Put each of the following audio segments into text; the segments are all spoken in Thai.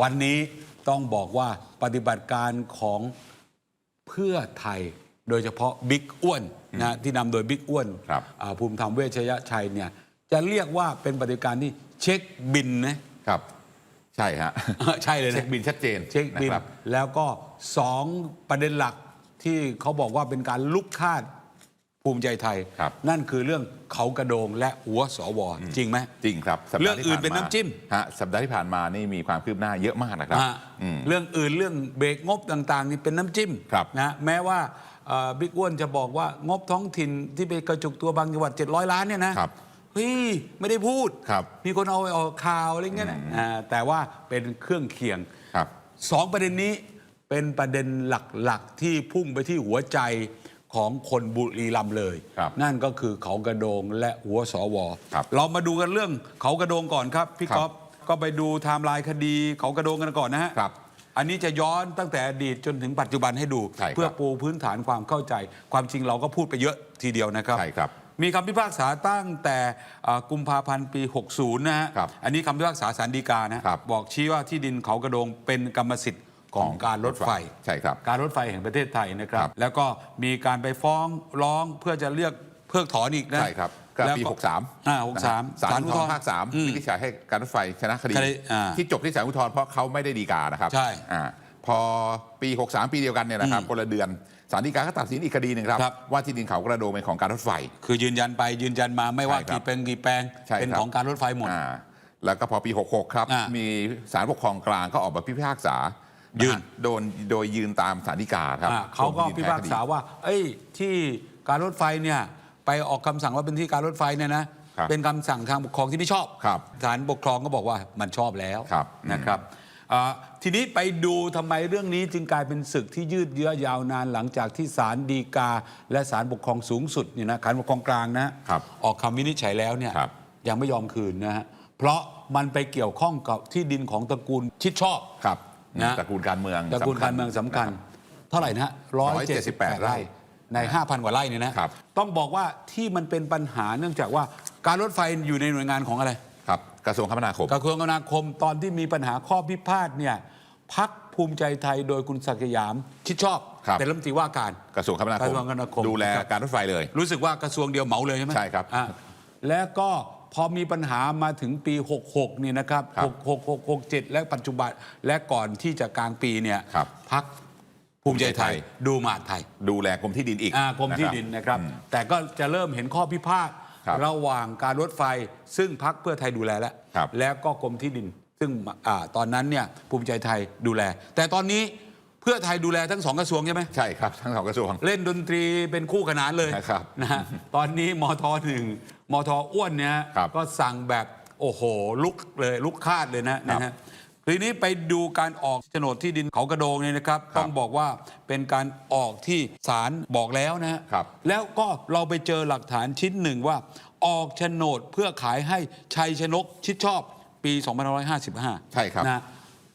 วันนี้ต้องบอกว่าปฏิบัติการของเพื่อไทยโดยเฉพาะบิ๊กอ้วนนะที่นำโดยบิ๊กอ้วนครับอ่าภูมิธรรมเวชยชัยเนี่ยจะเรียกว่าเป็นปฏิบัติการที่เช็คบินนะครับ ใช่ฮะใช่เลยนะเช็คบินชัดเจนเช็คบินนะครับแล้วก็สองประเด็นหลักที่เขาบอกว่าเป็นการลุกคาด ภูมิใจไทย ครับ นั่นคือเรื่องเขากระโดงและหัวสวจริงไหม จริงครับสัปดาห์เรื่องอื่นที่ผ่าเป็นน้ำจิ้ม ฮะสัปดาห์ที่ผ่านมานี่มีความคืบหน้าเยอะมากนะครับอะอืม เรื่องอื่นเรื่องเบรกงบต่างๆ นี่เป็นน้ำจิ้มครับนะแม้ว่าเอ่อบิ๊กอ้วนจะบอกว่างบท้องถิ่นที่ไปกระจุกตัวบางจังหวัด 700 ล้านเนี่ยนะครับเฮ้ยไม่ได้พูด ครับมีคนเอาไปออกข่าวอะไรเงี้ยนะอ่าแต่ว่าเป็นเครื่องเคียงครับสองประเด็นนี้เป็นประเด็นหลักๆ ที่พุ่งไปที่หัวใจ ของคนบุรีรัมย์เลยครับนั่นก็คือเขากระโดงและหัวสวครับเรามาดูกันเรื่องเขากระโดงก่อนครับพี่ครับก๊อฟก็ไปดูไทม์ไลน์คดีเขากระโดงกันก่อนนะฮะครับอันนี้จะย้อนตั้งแต่อดีตจนถึงปัจจุบันให้ดูใช่ครับเพื่อปูพื้นฐานความเข้าใจ ความจริงเราก็พูดไปเยอะทีเดียวนะครับใช่ครับ มีคำพิพากษาตั้งแต่อ่ากุมภาพันธ์ปี 60 นะฮะครับอันนี้คำพิพากษาสารดีกานะครับบอกชี้ว่าที่ดินเขากระโดงเป็นกรรมสิทธิ์ ของการรถไฟใช่ครับ การรถไฟแห่งประเทศไทยนะครับครับ แล้วก็มีการไปฟ้องร้องเพื่อจะเรียกเพิกถอนอีกนะใช่ครับก็แล้วปี 63อ่านะฮะ63ศาลอุทธรณ์ภาคอืม3วินิจฉัยให้การรถไฟชนะคดีคดีอ่าที่จบที่ศาลอุทธรณ์เพราะเขาไม่ได้ดีกานะครับใช่อ่าพอปี 63 ปีเดียวกันเนี่ยนะครับคนละเดือนศาลฎีกาก็ตัดสินอีกคดีหนึ่งครับครับ ว่าที่ดินเขากระโดงเป็นของการรถไฟ คือยืนยันไปยืนยันมาไม่ว่าใช่ครับกี่แปลงกี่แปลงใช่เป็นครับของการรถไฟหมดอ่าแล้วก็พอปี 66 ครับอ่ามีมีศาลปกครองกลางก็ออกมาพิพากษา ยืนะฮะโดนโดยยืนตามศาลฎีกาครับ อ่าเขาก็ส่งพิที่ดินพากษาแพ้คดีว่า เอ้ย ที่การรถไฟเนี่ยไปออกคำสั่งว่าเป็นที่การรถไฟเนี่ยนะครับเป็นคำสั่งทางปกครองที่ไม่ชอบครับศาลปกครองก็บอกว่ามันชอบแล้วครับนะครับอ่าทีนี้ไปดูทำไมเรื่องนี้จึงกลายเป็นศึกที่ยืดเยื้อยาวนานหลังจากที่ศาลฎีกา และศาลปกครองสูงสุดเนี่ยนะศาลปกครองกลางนะครับออกคำวินิจฉัยแล้วเนี่ยครับ ยังไม่ยอมคืนนะฮะเพราะมันไปเกี่ยวข้องกับที่ดินของตระกูลชิดชอบ ครับ นะตระกูลการเมืองตระกูลการเมืองสำคัญนะรับเท่าไหร่นะฮะ178ไร่ใน 5,000 กว่าไร่เนี่ยนะครับต้องบอกว่าที่มันเป็นปัญหาเนื่องจากว่าการรถไฟอยู่ในหน่วยงานของอะไรครับกระทรวงคมนาคมกระทรวงคมนาคมตอนที่มีปัญหาข้อพิพาทเนี่ยพักภูมิใจไทยโดยคุณศักดิ์สยาม ชิดชอบครับเป็นรัฐมนตรีว่าการกระทรวงคมนาคกระมทรวงคมนาคมดูแลครับการรถไฟเลย รู้สึกว่ากระทรวงเดียวเหมาเลยใช่ไหมใช่ครับอะแล้วก็ พอมีปัญหามาถึงปี 66เนี่ยนะครับครับ66 6 67 และปัจจุบันและก่อนที่จะกลางปีเนี่ยครับ พักภูมิใจไทยภูมิใจไทยดูมหาดไทย ดูแลกรมที่ดินอีกอ่ากรมที่ดินนะครับอืมแต่ก็จะเริ่มเห็นข้อพิพาทครับระหว่างการรถไฟซึ่งพักเพื่อไทยดูแลแล้วครับแล้วก็กรมที่ดิน ซึ่งอาตอนนั้นเนี่ยภูมิใจไทยดูแล แต่ตอนนี้ เพื่อไทยดูแลทั้งสองกระทรวงใช่ไหมใช่ครับ ทั้งสองกระทรวง เล่นดนตรีเป็นคู่ขนานเลยครับนะฮะตอนนี้มทหนึ่งมทอ้วนเนี่ยครับก็สั่งแบบโอ้โหลุกเลยลุกคาดเลยนะครันะบฮะทีนี้ไปดูการออกโฉนดที่ดินเขากระโดงเนี่ยนะครับ ครับต้องบอกว่าเป็นการออกที่ศาลบอกแล้วนะฮะครับ แล้วก็เราไปเจอหลักฐานชิ้นหนึ่งว่า ออกโฉนดเพื่อขายให้ชัยชนกชิดชอบปี 2555 ใช่ครับ นะ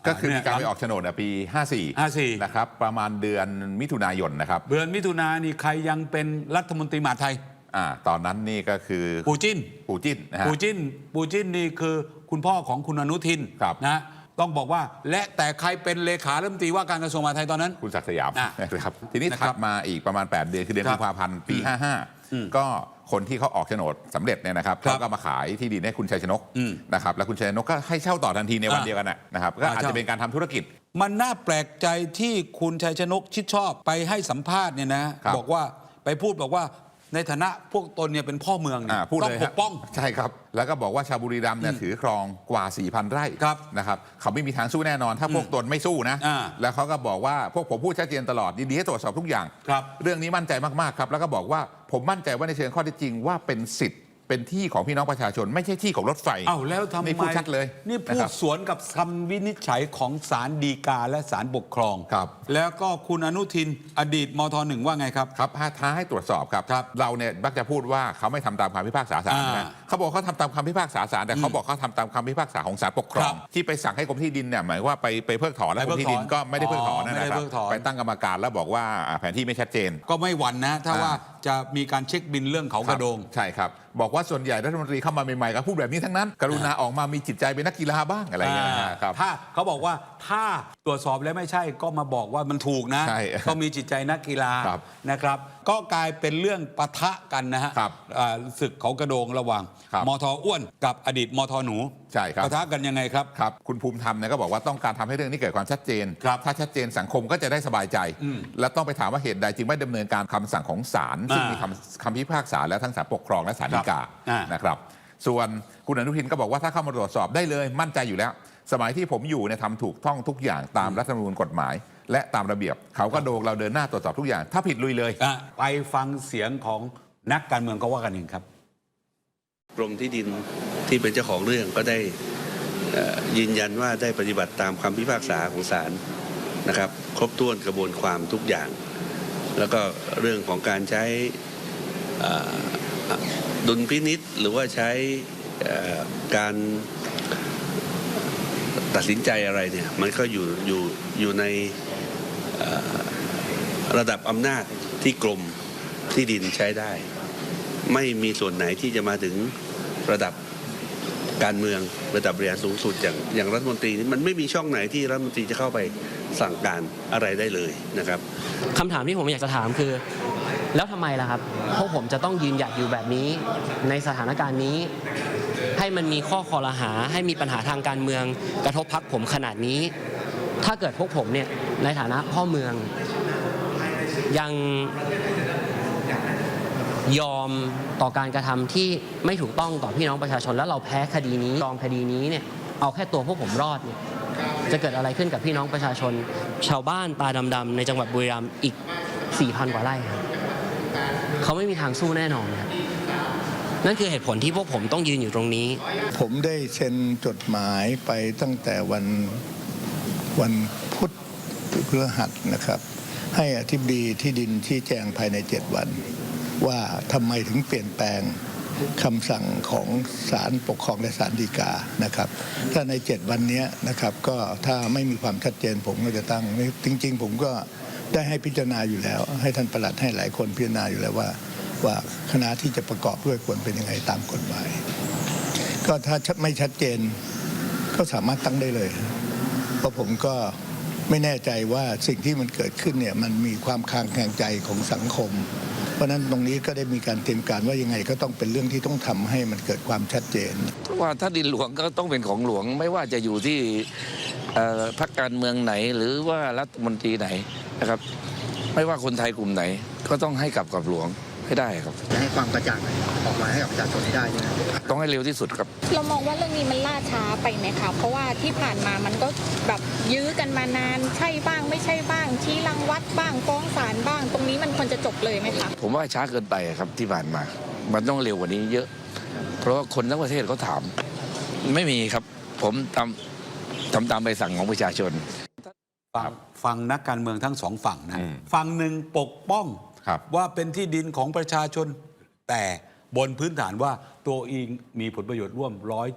ก็คือมีการไปเนี่ยออกโฉนดในปี 54 54 นะครับประมาณเดือนมิถุนายนนะครับเดือนมิถุนายนนี่ใครยังเป็นรัฐมนตรีมหาดไทยอ่าตอนนั้นนี่ก็คือปูจินปูจินนะฮะปูจินปูจินนี่คือคุณพ่อของคุณอนุทินครับนะต้องบอกว่าและแต่ใครเป็นเลขารัฐมนตรีว่าการกระทรวงมหาดไทยตอนนั้น คุณศักดิ์สยามอะนะครับทีนี้นะครับถัดมาอีกประมาณ 8 เดือนคือเดือนครับกุมภาพันธ์ปี 55 ก็คนที่เขาออกโฉนดสำเร็จเนี่ยนะครับครับเขาก็มาขายที่ดินให้คุณชัยชนกอืม นะครับแล้วคุณชัยชนกก็ให้เช่าต่อทันทีในวันอะเดียวกันนะนะครับก็อะอาจเช่าจะเป็นการทำธุรกิจ มันน่าแปลกใจที่คุณชัยชนกชิดชอบไปให้สัมภาษณ์เนี่ยนะครับ บอกว่าไปพูดบอกว่า ในฐานะพวกตนเนี่ยเป็นพ่อเมืองเนี่ยอ่าพูดต้อเลงยปฮะกป้อง ใช่ครับ แล้วก็บอกว่าชาวบุรีรัมย์เนี่ยถือครองกว่า 4,000 ไร่ครับนะครับเขาไม่มีทางสู้แน่นอน ถ้าพวกตนไม่สู้นะ อ่า แล้วเขาก็บอกว่าพวกผมพูดชัดเจนตลอดยินดีให้ตรวจสอบทุกอย่าง ครับ เรื่องนี้มั่นใจมาก ๆ ครับ แล้วก็บอกว่าผมมั่นใจว่าในเชิงข้อเท็จจริงว่าเป็นสิทธิ์ เป็นที่ของพี่น้องประชาชน ไม่ใช่ที่ของรถไฟเอ้าแล้วทำไมนี่พูดชัดเลยนี่พูะคดรับ สวนกับคำวินิจฉัยของศาลฎีกาและศาลปกครอง ครับ แล้วก็คุณอนุทินอดีตมทหนึ่งว่าไงครับ ครับท้าให้ตรวจสอบครับ ครับเราเนี่ยมักจะพูดว่าเขาไม่ทำตามคำพิพากษาศาลอ่านะเขาบอกเขาทำตามคำพิพากษาศาลแต่เขาบอกเขาทำตามคำพิพากษาของศาลปกครครัองบที่ไปสั่งให้กรมที่ดินเนี่ยหมายว่าไปไปเพิกถอนแล้วไปกรเพิมกที่ดินถอนก็ไม่ได้เพิกถอนอ๋อนะไม่ได้ครับเพิกถอน ไปตั้งกรรมการแล้วบอกว่าอ่าแผนที่ไม่ชัดเจน ก็ไม่หวั่นนะ ถ้าอ่าว่า จะมีการเช็คบินเรื่องเขากระโดง ใช่ครับ บอกว่าส่วนใหญ่รัฐมนตรีเข้ามาใหม่ๆก็พูดแบบนี้ทั้งนั้น กรุณาออกมามีจิตใจเป็นนักกีฬาบ้างอะไรอย่างเงี้ยนะฮะครับถ้าเขาบอกว่าถ้าตรวจสอบแล้วไม่ใช่ก็มาบอกว่ามันถูกนะใช่ต้องมีจิตใจนักกีฬาครับนะครับ ก็กลายเป็นเรื่องปะทะกันนะฮะครับอ่าศึกเขากระโดงระหว่างครับมทอ้วนกับอดีตมทหนูใช่ครับปะทะกันยังไงครับ ครับ คุณภูมิธรรมเนี่ยก็บอกว่าต้องการทำให้เรื่องนี้เกิดความชัดเจนครับถ้าชัดเจนสังคมก็จะได้สบายใจ และต้องไปถามว่าเหตุใดจึงไม่ดำเนินการคำสั่งของศาลซึ่งอ่ามีมีคำคำพิพากษาแล้วทั้งศาลปกครองและศาลฎีกาอ่านนะครับส่วนคุณอนุทินก็บอกว่าถ้าเข้ามาตรวจสอบได้เลยมั่นใจอยู่แล้ว สมัยที่ผมอยู่เนี่ยทำถูกต้องทุกอย่างตามรัฐธรรมนูญกฎหมาย และตามระเบียบ เขาก็โดงเราเดินหน้าตรวจสอบทุกอย่าง ถ้าผิดลุยเลยอะไปฟังเสียงของนักการเมืองเขาว่ากันเองครับกรมที่ดิน ที่เป็นเจ้าของเรื่องก็ได้ยืนยันว่าได้ปฏิบัติตามคำพิพากษาของศาลนะครับ ครบถ้วนกระบวนความทุกอย่าง แล้วก็เรื่องของการใช้ดุลพินิษหรือว่าใช้การตัดสินใจอะไรเนี่ยมันก็อยู่อยู่อยู่ในระดับอำนาจที่กรมที่ดินใช้ได้ ไม่มีส่วนไหนที่จะมาถึงระดับ การเมืองระดับบริหารสูงสุดอย่างอย่างรัฐมนตรีนี่มันไม่มีช่องไหนที่รัฐมนตรีจะเข้าไปสั่งการอะไรได้เลยนะครับคำถามที่ผมอยากจะถามคือ แล้วทำไมล่ะครับพวกผมจะต้องยืนหยัดอยู่แบบนี้ในสถานการณ์นี้ ให้มันมีข้อคอรหา ให้มีปัญหาทางการเมือง กระทบพักผมขนาดนี้ ถ้าเกิดพวกผมเนี่ยในฐานะพ่อเมืองยัง ยอมต่อการกระทำที่ไม่ถูกต้องต่อพี่น้องประชาชน แล้วเราแพ้คดีนี้ยอมคดีนี้เนี่ยเอาแค่ตัวพวกผมรอดเนี่ยจะเกิดอะไรขึ้นกับพี่น้องประชาชน ชาวบ้านตาดำๆในจังหวัดบุรีรัมย์อีก 4,000 กว่าไร่ครับเขาไม่มีทางสู้แน่นอนครับนั่นคือเหตุผลที่พวกผมต้องยืนอยู่ตรงนี้ ผมได้เซ็นจดหมายไปตั้งแต่วันวันพุธพฤหัสนะครับ ให้อธิบดีที่ดินที่แจงภายใน 7 วัน ว่าทำไมถึงเปลี่ยนแปลงคำสั่งของศาลปกครองและศาลฎีกานะครับ ถ้าใน 7 วันนี้นะครับก็ถ้าไม่มีความชัดเจนผมก็จะตั้งจริง ๆ ผมก็ได้ให้พิจารณาอยู่แล้ว ให้ท่านประหลัดให้หลายคนพิจารณาอยู่แล้วว่า ว่าคณะที่จะประกอบด้วยควรเป็นยังไงตามกฎหมาย ก็ถ้าไม่ชัดเจนก็สามารถตั้งได้เลย เพราะผมก็ไม่แน่ใจว่าสิ่งที่มันเกิดขึ้นเนี่ยมันมีความคางแคลงใจของสังคม เพราะนั้นตรงนี้ก็ได้มีการเตรียมการว่ายังไงก็ต้องเป็นเรื่องที่ต้องทำให้มันเกิดความชัดเจนเพราะว่าถ้าดินหลวงก็ต้องเป็นของหลวงไม่ว่าจะอยู่ที่พรรคการเมืองไหน หรือว่ารัฐมนตรีไหนนะครับ ไม่ว่าคนไทยกลุ่มไหนก็ต้องให้กลับกับหลวง ให้ได้ครับ จะให้ความกระจ่างออกมาให้กับประชาชนได้เนี่ยนะต้องให้เร็วที่สุดครับ เรามองว่าเรื่องนี้มันล่าช้าไปไหมคะเพราะว่าที่ผ่านมามันก็แบบยื้อกันมานานใช่บ้างไม่ใช่บ้าง ชี้รังวัดบ้างฟ้องศาลบ้าง ตรงนี้มันควรจะจบเลยไหมคะผมว่าช้าเกินไปครับที่ผ่านมา มันต้องเร็วกว่านี้เยอะ เพราะว่าคนทั้งประเทศเขาถาม ไม่มีครับ ผมทำทำตามใบสั่งของประชาชน ฟังฟังนักการเมืองทั้งสองฝั่งนะอืมฝั่งหนึ่งปกป้องครับ ว่าเป็นที่ดินของประชาชน แต่บนพื้นฐานว่าตัวเองมีผลประโยชน์ร่วม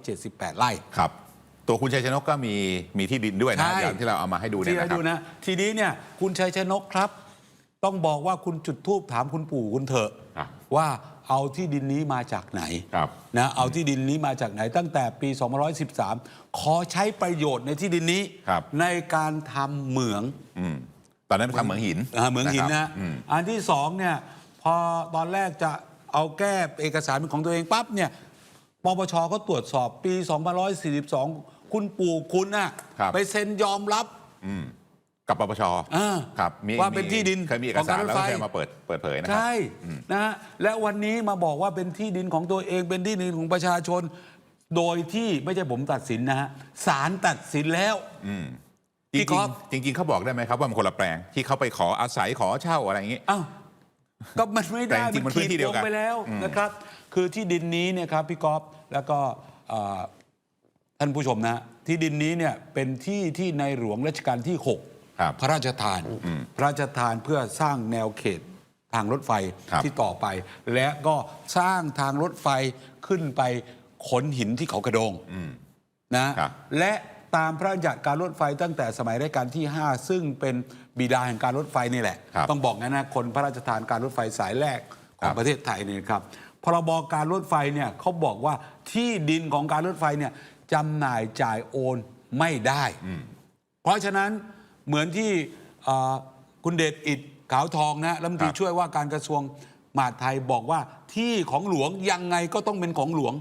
178 ไร่ครับ ตัวคุณชัยชนกก็มีมีที่ดินด้วยนะใช่อย่างที่เราเอามาให้ดูเนี่ยที่นะเราครับดูนะทีนี้เนี่ยคุณชัยชนกครับ ต้องบอกว่าคุณจุดทูบถามคุณปู่คุณเถอะครับว่าเอาที่ดินนี้มาจากไหนครับนะเอาที่ดินนี้มาจากไหนตั้งแต่ปี2513 ขอใช้ประโยชน์ในที่ดินนี้ครับในการทำเหมืองอืม ตอนนั้นเป็นทำเหมืองหินอ่าเหมืองหินครันะบอืม อันที่สองเนี่ยพอตอนแรกจะเอาแก้เอกสารเป็นของตัวเองปั๊บเนี่ยปปชก็ตรวจสอบปี2542 คุณปู่คุณน่ะครับ ไปเซ็นยอมรับ อืมกับปปชอ่าครับมีว่าเป็นที่ดินเคยมีเอกของสาการรรถแล้วไฟ ก็เคยมาเปิดเปิดเผยนะครัใช่อืมนะฮะและวันนี้มาบอกว่าเป็นที่ดินของตัวเองเป็นที่ดินของประชาชน โดยที่ไม่ใช่ผมตัดสินนะฮะศาลตัดสินแล้ว อืมพี่จก๊ริองฟๆจริง ๆเขาบอกได้ไหมครับว่ามันคนละแปลงที่เขาไปขออาศัยขอเช่าอะไรอย่างนี้ อ้าวก็มันไม่ได้แต่จริงๆมันพื้นที่เดียวกันขีวงไปแล้วอืมนะครับ คือที่ดินนี้เนี่ยครับพี่ก๊อฟแล้วก็เอ่อท่านผู้ชมนะที่ดินนี้เนี่ยเป็นที่ที่ในหลวงรัชกาลที่6ครับพระราชทานอืมพระราชทานเพื่อสร้างแนวเขตทางรถไฟครับที่ต่อไป และก็สร้างทางรถไฟขึ้นไปขนหินที่เขากระโดงอืมนะ ครับ และ ตามพระราชบัญญัติการรถไฟตั้งแต่สมัยรัชกาลที่ 5 ซึ่งเป็นบิดาแห่งการรถไฟนี่แหละ ครับต้องบอกงั้นนะคนพระราชทานการรถไฟสายแรกของครับ ประเทศไทยเนี่ยครับพรบการรถไฟเนี่ยเขาบอกว่าที่ดินของการรถไฟเนี่ยจำหน่ายจ่ายโอนไม่ได้ เพราะฉะนั้นเหมือนที่เอ่อคุณเดชอิดขาวทองนะรัฐมนตรีครับ ช่วยว่าการกระทรวงมหาดไทยบอกว่าที่ของหลวงยังไงก็ต้องเป็นของหลวง